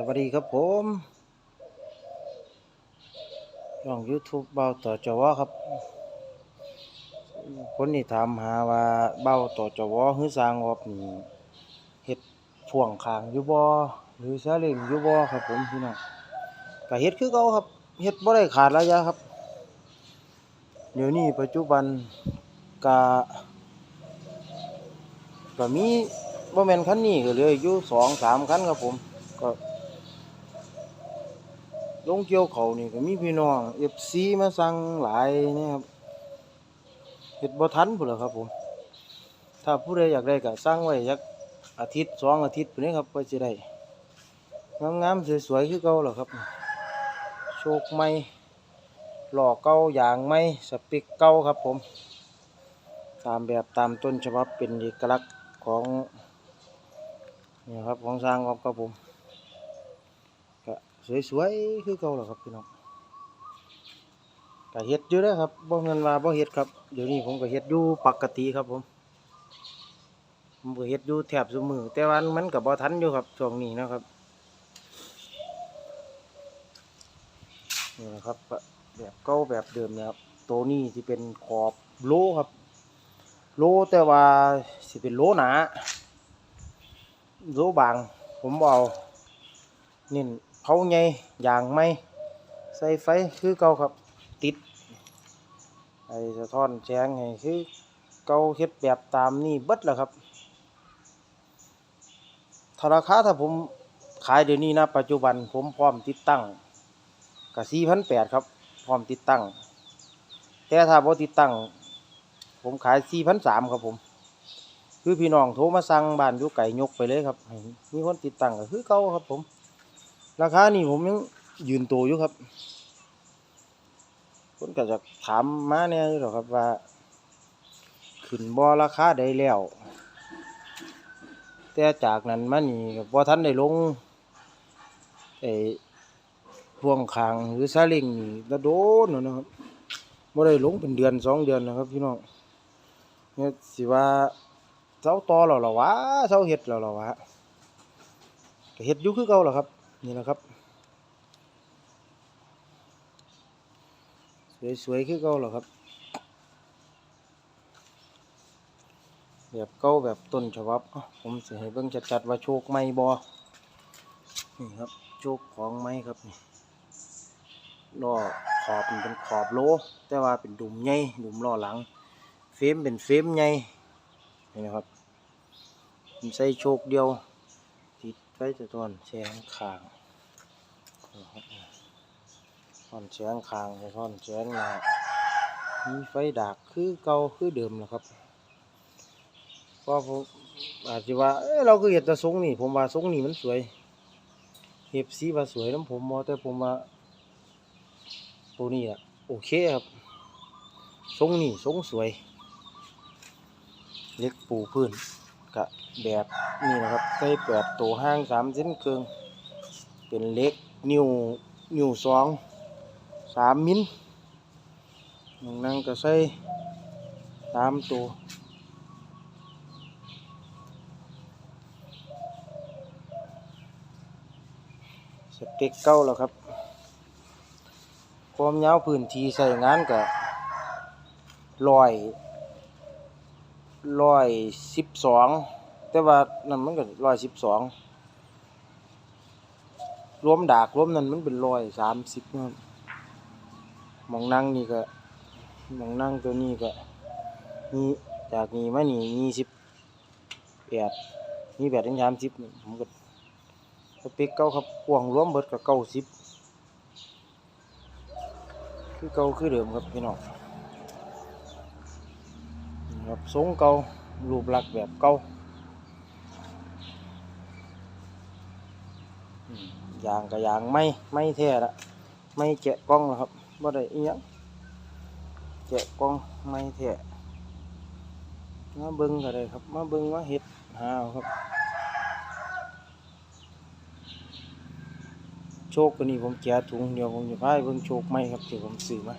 สวัสดีครับผมช่อง YouTube เบาต่อจวครับ คนนี่ถามหาว่าเบาต่อจวหือสร้างอบนี่เฮ็ดพ่วงข้างอยู่บ่หรือซาเล้งอยู่บ่ครับผมพี่น้องก็เฮ็ดคือเก่าครับเฮ็ดบ่ได้ขาดระยะครับ เดี๋ยวนี้ปัจจุบันก็ก็มีบ่แม่นคันนี้ก็เหลืออยู่สองสามคันครับผม ก็ ลงเกี่ยวเขานี่ก็มีพี่น้อง FC มาสั่งหลายนะครับเฮ็ดบ่ทันพุ่นล่ะครับผม ถ้าผู้ใดอยากได้ก็สั่งไว้จักอาทิตย์สองอาทิตย์พุ่นนี้ครับก็สิได้งามๆสวยๆคือเก่าล่ะครับ โชคใหม่หล่อเก่าอย่างใหม่สเปคเก่าครับผม ตามแบบตามต้นฉบับเป็นเอกลักษณ์ของนี่ครับของสร้างครับครับผม สวยๆคือเก่าหละครับพี่น้องก็เฮ็ดอยู่เด้อครับบ่แม่นว่าบ่เฮ็ดครับเดี๋ยวนี้ผมก็เฮ็ดอยู่ปกติครับผมผมก็เฮ็ดอยู่แทบซุมื้อแต่ว่ามันก็บ่ทันอยู่ครับช่วงนี้นะครับนี่นะครับแบบเก่าแบบเดิมนะครับตัวนี้สิเป็นขอบโลครับ โลแต่ว่าสิเป็นโลหนาโลบางผมบ่เอานี่ เผาใหญ่อย่างไม่ใส่ไฟคือเก่าครับติดไอ้สะท้อนแสงให้คือเก่าเฮ็ดแบบตามนี่เบิดแหละครับถ้าราคาถ้าผมขายเดี๋ยวนี้นะ ปัจจุบันผมพร้อมติดตั้งกับ4,800ครับ พร้อมติดตั้ง แต่ถ้าบ่ติดตั้ง ผมขาย4,300ครับผม คือพี่น้องโทรมาสั่งบ้านอยู่ไก่ยกไปเลยครับ มีคนติดตั้งก็คือเก่าครับผม ราคานี่ผมยังยืนตัวอยู่ครับคนก็จะถามมาเนี่ยหรอครับว่า ขึ้นบ่ราคาใดแล้ว แต่จากนั้นมานี่ก็บ่ทันได้ลงไอ้พ่วงคางหรือซาเล้งนี่ก็โดนนะครับบ่ได้ลงเป็นเดือนสองเดือนนะครับพี่น้องเนี่ยสิว่าเซาต่อแล้วเหรอวะเซาเฮ็ดแล้วเหรอวะเฮ็ดอยู่คือเก่าหละครับ นี่แหละครับ สวยๆคือเก่าเหรอครับ แบบเก่าแบบต้นฉบับผมจะให้เบิ่งชัดๆว่าโชคไหมบอนี่ครับโชคของไหมครับนี่ล้อขอบมันเป็นขอบโล แต่ว่าเป็นดุมใหญ่ดุมล้อหลัง เฟรมเป็นเฟรมใหญ่นี่นะครับผมใส่โชคเดียว ติดไฟสะท้อนแสงข้างท่อนแสงข้างสะท้อนแสงนามีไฟดากคือเก่าคือเดิมนะครับเพราะผมอาจจะว่าเเราคือเห็ดต่ทรงนี่ ผมว่าทรงนี่มันสวย เห็บสีว่าสวยน้ำผมมอแต่ผมว่าตัวนี้อะโอเคครับทรงนี่ทรงสวย เล็กปูพื้น กะแบบนี่นะครับใส่แปดตัวห้างสามเส้นเคืองเป็นเล็กนิ้วนิ้วสองสามมิลนองนั่งก็ใส่สามตัวสเต็กเก้าแล้วครับ ความยาวพื้นที่ใส่งานก็ร้อย ร้อยสิบสองแต่ว่านั่นมันก็ร้อยสิบสองรวมดากรวมนั่นมันเป็นร้อยสามสิบนะครับมองนั่งนี่ก็มองนั่งตัวนี้ก็นี่จากนี้มานี่ยี่สิบแปดนี่แปดถึงสามสิบนี่ผมก็สเปกเก้าครับกวางรวมเบิดกับเก้าสิบคือเก่าคือเดิมครับพี่น้อง ครับทรงเก่ารูปลักษณ์แบบเก่าอืมยางกับยางไม่ไม่แท้ละไม่แกะกล้องแล้วครับบ่ได้อีหยังแกะกล้องไม่แท้มาเบิ่งก็ได้ครับมาเบิ่งมาเฮ็ดหาครับ โชคตัวนี้ผมแกะถุงเดียวผมจะพายเบิ่งโชคไหมครับที่ผมซื้อมา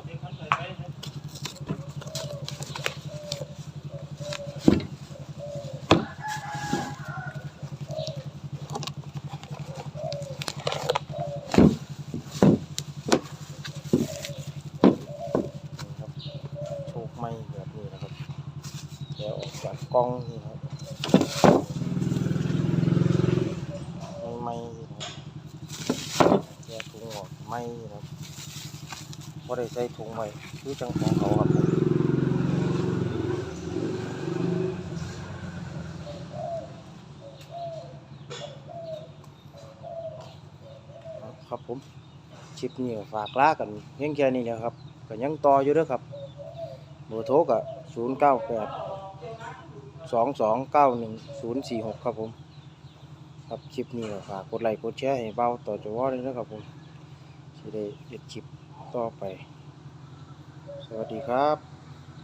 กจากกล้องนี่ครับไม่ไม่ครับแยกถุงออกไม่ครับ บ่ได้ใส่ถุงไว้คือจังของเขาครับผมครับผมคลิปนี้ฝากลากันเพียงแค่นี้แหละครับก็ยังต่ออยู่ด้อครับเบอร์โทรก็098สองสองเก้าหนึ่งศูนย์สี่หกครับผม ครับคลิปนี้ฝากกดไลค์กดแชร์ให้เบาต่อจวอเลยนะครับผมสิได้เด็ดคลิป ต่อไป สวัสดีครับ